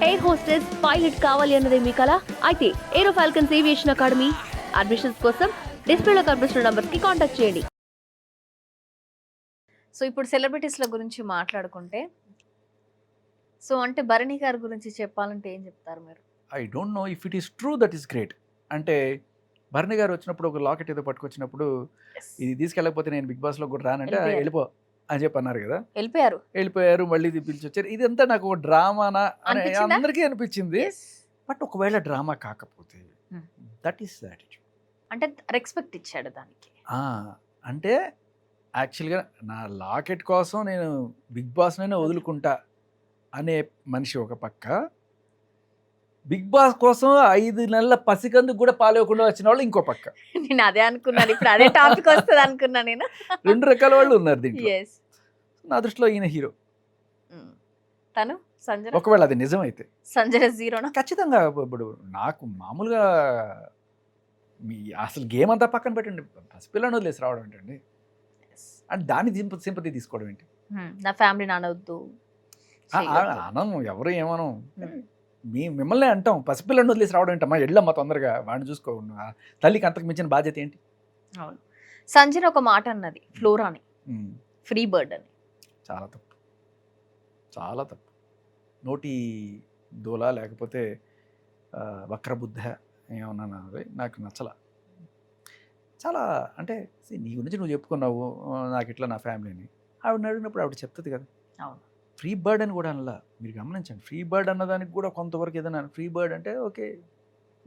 Air hostess pilot కావాలి అన్నదే మీ కల. అయితే aero falcons aviation academy admissions కోసం డిస్ప్లేలో కనిపిస్తున్న నంబర్స్కి కాంటాక్ట్ చేయండి. సో ఇప్పుడు సెలబ్రిటీస్ల గురించి మాట్లాడుకుంటే సో అంటే భరణి గారి గురించి చెప్పాలంటే ఏం చెప్తారు మీరు? I don't know if it is true that is great అంటే భరణి గారు వచ్చినప్పుడు ఒక లాకెట్ ఏదో పట్టుకొచ్చినప్పుడు ఇది తీసుకెళ్ళకపోతే నేను బిగ్ బాస్లో కూడా రానంటే "ఆ, వెళ్ళిపోయారు. వెళ్ళిపో. అని చెప్పి అన్నారు కదా. వెళ్ళిపోయారు. వెళ్ళిపోయారు మళ్ళీ పిలిచి వచ్చారు ఇదంతా నాకు ఒక డ్రామానా అని? అందరికీ అనిపించింది. బట్ ఒకవేళ డ్రామా కాకపోతే. దట్ ఈస్ యాటిట్యూడ్ అంటే రెస్పెక్ట్ ఇచ్చాడు దానికి. అంటే యాక్చువల్గా నా లాకెట్ కోసం నేను బిగ్ బాస్నైనా వదులుకుంటా అనే మనిషి ఒక పక్క. బిగ్ బాస్ కోసం ఐదు నెలల పసికందుకు కూడా పాలేకుండా వచ్చిన వాళ్ళు ఇంకో పక్క. నేను అదే అనుకున్నాను. ఇప్పుడు అదే టాపిక్ వస్తుంది అనుకున్నా నేను. రెండు రకాల వాళ్ళు ఉన్నారు దీంట్లో. నా దృష్టిలో ఈయన హీరో. తను? సంజన? ఒకవేళ అది నిజమైతే. సంజన జీరోనా? ఖచ్చితంగా ఇప్పుడు నాకు మామూలుగా మీ అసలు గేమ్ అంతా పక్కన పెట్టండి. పసిపిల్లని వదిలేసి రావడం ఏంటండి? అంటే దాన్ని సింప సింపతి తీసుకోవడం ఏంటి. నా ఫ్యామిలీ నానవద్దు అనం ఎవరు ఏమనం? మీ మిమ్మల్ని అంటాం. పసిపిల్లని వదిలేసి రావడం ఏంటమ్మా? ఎళ్ళమ్మా తొందరగా. వాడిని చూసుకో. తల్లికి అంతకు మించిన బాధ్యత ఏంటి? అవును. సంజన ఒక మాట అన్నది. ఫ్లోరాని. ఫ్రీ బర్డ్ అని చాలా తప్పు. చాలా తప్పు. నోటి దూల లేకపోతే వక్రబుద్ధ ఏమన్నా నాకు నచ్చల. చాలా అంటే నీ గురించి నువ్వు చెప్పుకున్నావు. నాకు ఇట్లా నా ఫ్యామిలీని. ఆవిడని అడిగినప్పుడు ఆవిడ చెప్తుంది కదా. అవును. ఫ్రీ బర్డ్ అని కూడా అనలా. మీరు గమనించండి ఫ్రీ బర్డ్ అన్నదానికి కూడా కొంతవరకు ఏదైనా ఫ్రీ బర్డ్ అంటే ఓకే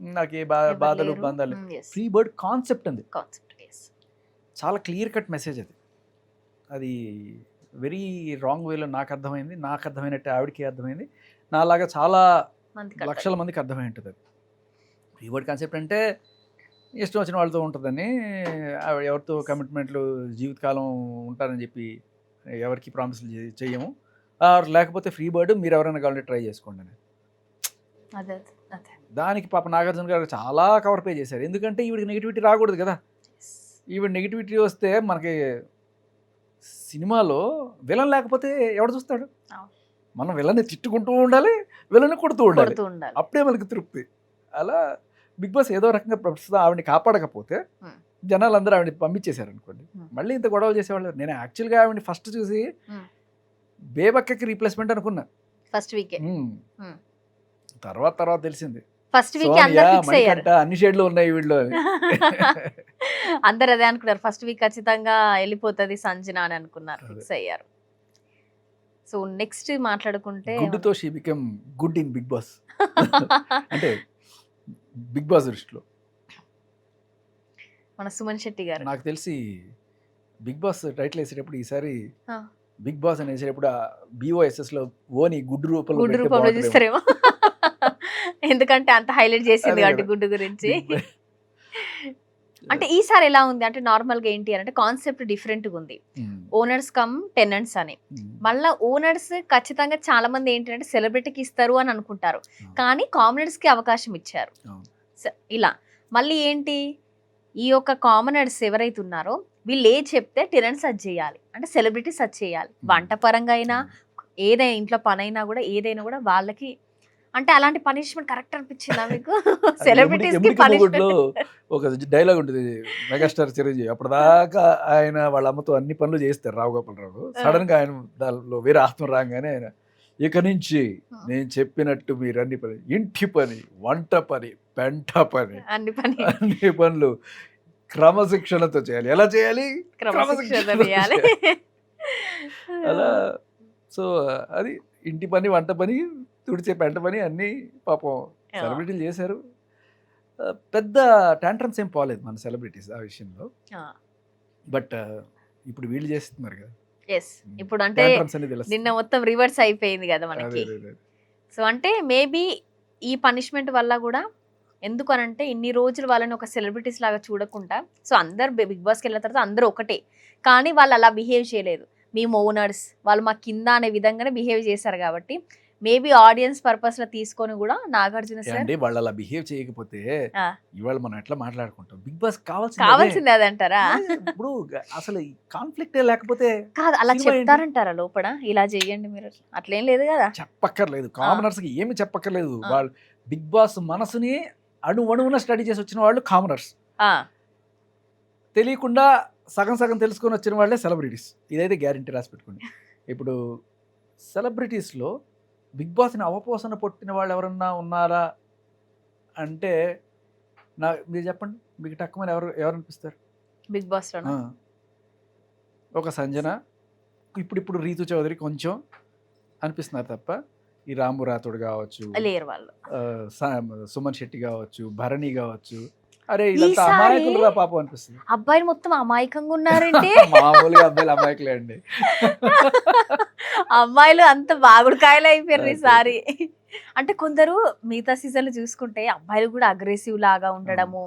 నాకు ఏ బా బాధలు బంధాలు ఫ్రీ బర్డ్ కాన్సెప్ట్ అంది. కాన్సెప్ట్ చాలా క్లియర్ కట్ మెసేజ్ అది. అది వెరీ రాంగ్ వేలో నాకు అర్థమైంది నాకు అర్థమైనట్టు ఆవిడకి అర్థమైంది. నాలాగా చాలా లక్షల మందికి అర్థమై ఉంటుంది అది. ఫ్రీ బర్డ్ కాన్సెప్ట్ అంటే ఇష్టం వచ్చిన వాళ్ళతో ఉంటుందని ఎవరితో కమిట్మెంట్లు జీవితకాలం ఉంటారని చెప్పి ఎవరికి ప్రామిస్లు చేయము లేకపోతే ఫ్రీ బర్డ్ మీరు ఎవరైనా కావాలంటే ట్రై చేసుకోండి అని. దానికి పాప నాగార్జున గారు చాలా కవర్ పే చేశారు. ఎందుకంటే ఈవిడికి నెగిటివిటీ రాకూడదు కదా. ఈవిడ నెగిటివిటీ వస్తే మనకి సినిమాలో విలన్ లేకపోతే ఎవడు చూస్తాడు. మనం విలన్ని తిట్టుకుంటూ ఉండాలి విలన్ని కొడుతూ ఉండాలి. అప్పుడే మనకి తృప్తి. అలా బిగ్ బాస్ ఏదో రకంగా ప్రస్తుతం ఆవిడని కాపాడకపోతే Hmm. జనాలు అందరూ ఆవిడని పంపించేశారు అనుకోండి Hmm. మళ్ళీ ఇంత గొడవలు చేసేవాళ్ళు నేను యాక్చువల్గా ఆవిడని ఫస్ట్ చూసి Hmm. బేబక్కకి రీప్లేస్మెంట్ అనుకున్నా. ఫస్ట్ వీకే. తర్వాత తర్వాత తెలిసింది. ఫస్ట్ వీక్ సోనియా అందరు ఫిక్స్ అయ్యారు. మణికంఠ అన్ని షేడ్లు ఉన్నాయి వీళ్ళు అందరు అదే అనుకున్నారు. ఫస్ట్ వీక్ ఖచ్చితంగా వెళ్ళిపోతుంది సంజన అని అనుకున్నారు. ఫిక్స్ అయ్యారు. సో నెక్స్ట్ మాట్లాడుకుంటే గుడ్డుతో she become good in Bigg Boss అంటే బిగ్ బాస్ దృష్టిలో. మన సుమన్ శెట్టి గారు. నాకు తెలిసి బిగ్ బాస్ టైటిల్ వేసేటప్పుడు ఈసారి. బిగ్ బాస్ అని వేసేటప్పుడు బిఓఎస్ఎస్లో ఓని గుడ్డు రూపంలో గుడ్డు రూపంలో. చూస్తారేమో. ఎందుకంటే అంత హైలైట్ చేసింది కాబట్టి. గుడ్డు గురించి. అంటే ఈసారి ఎలా ఉంది? అంటే నార్మల్గా ఏంటి అంటే కాన్సెప్ట్ డిఫరెంట్గా ఉంది ఓనర్స్ కమ్ టెనెంట్స్ అని. మళ్ళా ఓనర్స్ ఖచ్చితంగా చాలా మంది ఏంటంటే సెలబ్రిటీకి ఇస్తారు అని అనుకుంటారు. కానీ కామనర్స్కి అవకాశం ఇచ్చారు. ఇలా. మళ్ళీ ఏంటి? ఈ యొక్క కామనర్స్ ఎవరైతే ఉన్నారో వీళ్ళు ఏ చెప్తే టెనెంట్స్ అది చేయాలి. అంటే సెలబ్రిటీస్ అది చేయాలి. వంట పరంగా అయినా ఏదైనా ఇంట్లో పని అయినా కూడా ఏదైనా కూడా వాళ్ళకి అంటే అలాంటి పనిష్మెంట్ కరెక్ట్ అనిపించిందా మీకు? సెలబ్రిటీస్ ఒక డైలాగ్ ఉంటుంది మెగాస్టార్ చిరంజీవి. అప్పటిదాకా ఆయన వాళ్ళ అమ్మతో అన్ని పనులు చేస్తారు రావు గోపాలరావు సడన్గా ఆయన దానిలో వేరే ఆత్మ రాగానే ఆయన ఇక నుంచి నేను చెప్పినట్టు మీరు అన్ని పని ఇంటి పని వంట పని పెంట పని అన్ని పని. అన్ని పనులు క్రమశిక్షణతో చేయాలి. ఎలా చేయాలి? క్రమశిక్షణ అలా సో అది ఇంటి పని వంట పని తుడిచే పెంట పని అన్నీ పాపం సెలబ్రిటీలు చేశారు. పెద్ద టాంట్రమ్స్ ఏం పోలేదు మన సెలబ్రిటీస్ ఆ విషయంలో. బట్ ఇప్పుడు వీళ్ళు చేస్తున్నారు కదా. ఎస్ ఇప్పుడు అంటే. నిన్న మొత్తం రివర్స్ అయిపోయింది కదా మనకి. సో అంటే మేబీ ఈ పనిష్మెంట్ వల్ల కూడా ఎందుకు అనంటే ఇన్ని రోజులు వాళ్ళని ఒక సెలబ్రిటీస్ లాగా చూడకుండా సో అందరు బిగ్ బాస్కి వెళ్ళిన తర్వాత అందరూ ఒకటే. కానీ వాళ్ళు అలా బిహేవ్ చేయలేదు. మేము ఓనర్స్ వాళ్ళు మా కింద అనే విధంగానే బిహేవ్ చేశారు కాబట్టి మేబీ ఆడియన్స్ పర్పస్లో తీసుకొని కూడా నాగార్జున అంటే వాళ్ళు అలా బిహేవ్ చేయకపోతే. ఇవాళ మనం ఎట్లా మాట్లాడుకుంటాం? బిగ్ బాస్ కావాల్సింది. కావాల్సిందే అదంటారా? అదే. ఇప్పుడు అసలు కాన్ఫ్లిక్ట్ లేకపోతే కాదు అలా? చెప్తారంటారా లోపల? ఇలా చెయ్యండి మీరు. అట్లేం లేదు కదా. చెప్పక్కర్లేదు. కామనర్స్కి ఏమి చెప్పక్కర్లేదు. వాళ్ళు బిగ్ బాస్ మనసుని అణు అణువున స్టడీ చేసి వచ్చిన వాళ్ళు కామనర్స్ తెలియకుండా సగం సగం తెలుసుకొని వచ్చిన వాళ్ళే సెలబ్రిటీస్ ఇదైతే గ్యారంటీ రాసి పెట్టుకోండి. ఇప్పుడు సెలబ్రిటీస్లో బిగ్ బాస్ని అవపోసన పొట్టిన వాళ్ళు ఎవరన్నా ఉన్నారా? అంటే నా మీరు చెప్పండి. మీకు తక్కువ ఎవరు ఎవరు అనిపిస్తారు? Bigg Boss. ఒక సంజన ఇప్పుడిప్పుడు రీతు చౌదరి కొంచెం అనిపిస్తున్నారు తప్ప ఈ రాంబు రాథోడ్ కావచ్చు లేరు వాళ్ళు సుమన్ శెట్టి కావచ్చు భరణి కావచ్చు. అరే ఇదంతా పాపం అనిపిస్తుంది. అబ్బాయిలు మొత్తం అమాయకంగా ఉన్నారంటే మామూలుగా అబ్బాయిలు అమాయకులే అండి. అమ్మాయిలు అంత బాగుడుకాయలు అయిపోయారు. ఈసారి. అంటే కొందరు మిగతా సీజన్లు చూసుకుంటే అబ్బాయిలు కూడా అగ్రెసివ్ లాగా ఉండడము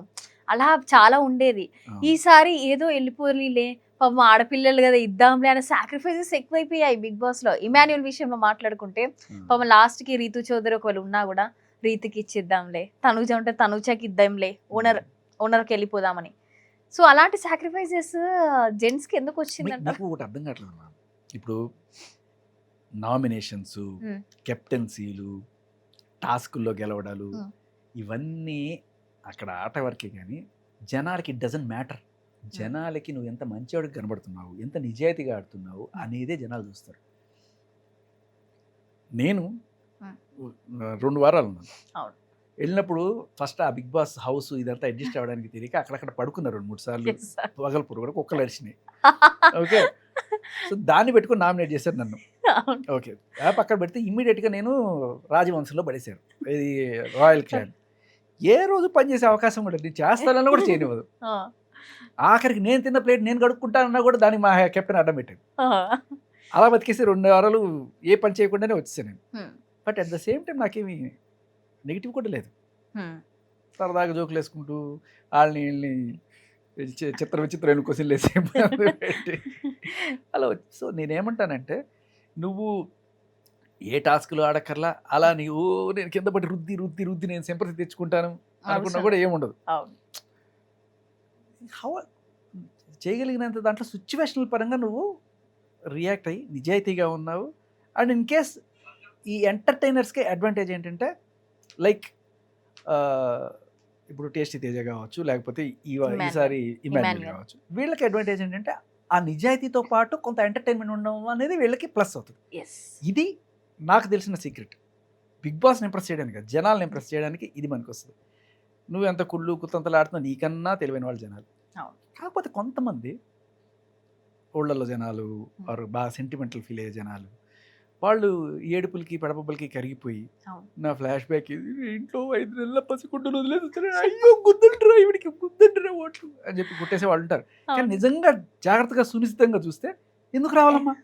అలా చాలా ఉండేది. ఈసారి ఏదో వెళ్ళిపోలీలే పాపం ఆడపిల్లలు కదా ఇద్దాంలే అనే సాక్రిఫైసెస్ ఎక్కువైపోయాయి బిగ్ బాస్లో. ఇమాన్యుల్ విషయంలో మాట్లాడుకుంటే పాపం లాస్ట్కి రీతు చౌదరి ఒకవేళ ఉన్నా కూడా రీతికి ఇచ్చిద్దాంలే. తనుజ ఉంటే తనుజకి ఇద్దాంలే ఓనర్ ఓనర్కి వెళ్ళిపోదామని. సో అలాంటి సాక్రిఫైసెస్ జెంట్స్కి ఎందుకు వచ్చిందంట? మీకు ఒకటి అర్థం కావట్లేదు. ఇప్పుడు నామినేషన్స్. కెప్టెన్సీలు టాస్కుల్లో గెలవడాలు. ఇవన్నీ అక్కడ ఆట వరకే కానీ జనాలకి డజంట్ మ్యాటర్. జనాలకి నువ్వు ఎంత మంచివాడికి కనబడుతున్నావు ఎంత నిజాయితీగా ఆడుతున్నావు అనేదే జనాలు చూస్తారు. నేను. రెండు వారాలు ఉన్నాను. వెళ్ళినప్పుడు ఫస్ట్ ఆ బిగ్ బాస్ హౌస్ ఇదంతా అడ్జస్ట్ అవ్వడానికి తెలియక అక్కడక్కడ పడుకున్నారు రెండు మూడు సార్లు. పగలపూర్ కూడా కుక్కలు అరిచినాయి. ఓకే. సో దాన్ని పెట్టుకొని నామినేట్ చేశారు నన్ను. ఓకే. పక్కన పెడితే ఇమ్మీడియట్గా నేను రాజవంశంలో పడేశాను ఇది రాయల్ క్లాన్. ఏ రోజు పనిచేసే అవకాశం కూడా నేను చేస్తానని కూడా చేయనివ్వదు. ఆఖరికి నేను తిన్న ప్లేట్ నేను కడుక్కుంటానన్నా కూడా దానికి మా కెప్టెన్ అడ్డం పెట్టాను ఆ. అలా బతికేసి రెండు వారాలు ఏ పని చేయకుండానే వచ్చేసాను నేను. But at the same time నాకేమి నెగిటివ్ కూడా లేదు. సరదాగా జోకులు వేసుకుంటూ వాళ్ళని వీళ్ళని చిత్ర విచిత్రమైన క్వశ్చన్లు వేసి పెట్టి అలా వచ్చి సో నేనేమంటానంటే నువ్వు ఏ టాస్క్లు ఆడక్కర్లా అలా నీవు నేను కింద పడి రుద్ది రుద్ది రుద్ది నేను సింపతి తెచ్చుకుంటాను అనుకున్నా. కూడా ఏముండదు హౌ చేయగలిగినంత దాంట్లో సిచ్యువేషనల్ పరంగా నువ్వు రియాక్ట్ అయ్యి నిజాయితీగా ఉన్నావు. అండ్ ఇన్ కేస్ ఈ ఎంటర్టైనర్స్కి అడ్వాంటేజ్ ఏంటంటే లైక్ ఇప్పుడు టేస్టీ తేజ కావచ్చు లేకపోతే. ఈసారి Emmanuel. కావచ్చు. వీళ్ళకి అడ్వాంటేజ్ ఏంటంటే ఆ నిజాయితీతో పాటు కొంత ఎంటర్టైన్మెంట్ ఉండడం అనేది వీళ్ళకి ప్లస్ అవుతుంది. ఇది నాకు తెలిసిన సీక్రెట్ బిగ్ బాస్ని ఇంప్రెస్ చేయడానికి జనాల్ని ఇంప్రెస్ చేయడానికి ఇది మనకు వస్తుంది నువ్వు ఎంత కుళ్ళు కుతంతలు ఆడుతున్నావు నీకన్నా తెలివైన వాళ్ళు జనాలు. కాకపోతే కొంతమంది ఊళ్ళల్లో జనాలు వారు బాగా సెంటిమెంటల్ ఫీల్ అయ్యే జనాలు వాళ్ళు ఏడుపులకి పెడపబ్బలకి కరిగిపోయి. నా ఫ్లాష్ బ్యాక్ ఇంట్లో ఐదు నెలల పసికుంటూ వదిలేస్తారు అయ్యో గుద్దంటరా ఇవిడికి గుద్దంటరా ఓట్లు అని చెప్పి కొట్టేసే వాళ్ళు ఉంటారు కానీ. నిజంగా జాగ్రత్తగా సునిశ్చితంగా చూస్తే ఎందుకు రావాలమ్మా.